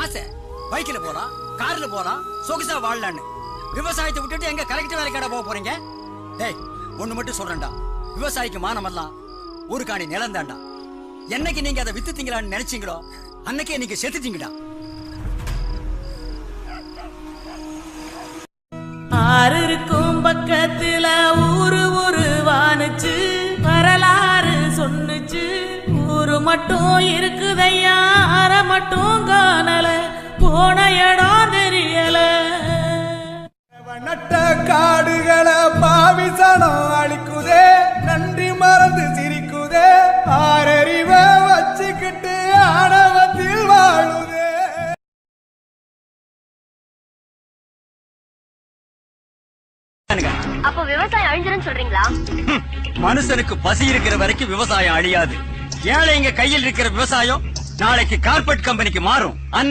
ஆசை. பைக்கில் போகலாம் காரில் போகலாம் சொகுசா வாழலான்னு. விவசாயத்தை விட்டுட்டு எங்க கலெக்டர் வேலைக்காட போக போறீங்க? டேய் ஒன்று மட்டும் சொல்றேன்டா. விவசாயிக்கு மானமெல்லாம் ஒரு காணி நிலம் தாண்டா என்னைக்கு நீங்க அதை வித்துட்டீங்களான்னு நினைச்சீங்களோ அன்னைக்கே நீங்க செத்துட்டீங்கடா. ஆறு இருக்கும் பக்கத்துல ஊரு ஊரு வானுச்சு வரலாறு சொன்னுச்சு ஊரு மட்டும் இருக்குதையா? நட்ட காடுகளை பாவிசனம் அழிக்குதே நன்றி மறந்து சிரிக்குதே ஆறறிவ வச்சுக்கிட்டு ஆணவத்தில் வாழுதே. அப்போ விவசாயம் அழிஞ்சிரும் சொல்றீங்களா? மனுஷனுக்கு பசி இருக்கிற வரைக்கும் விவசாயம் அழியாது. ஏழைங்க கையில் இருக்கிற விவசாயம் நாளைக்கு கார்பரேட் கம்பெனிக்கு மாறும். அன்னை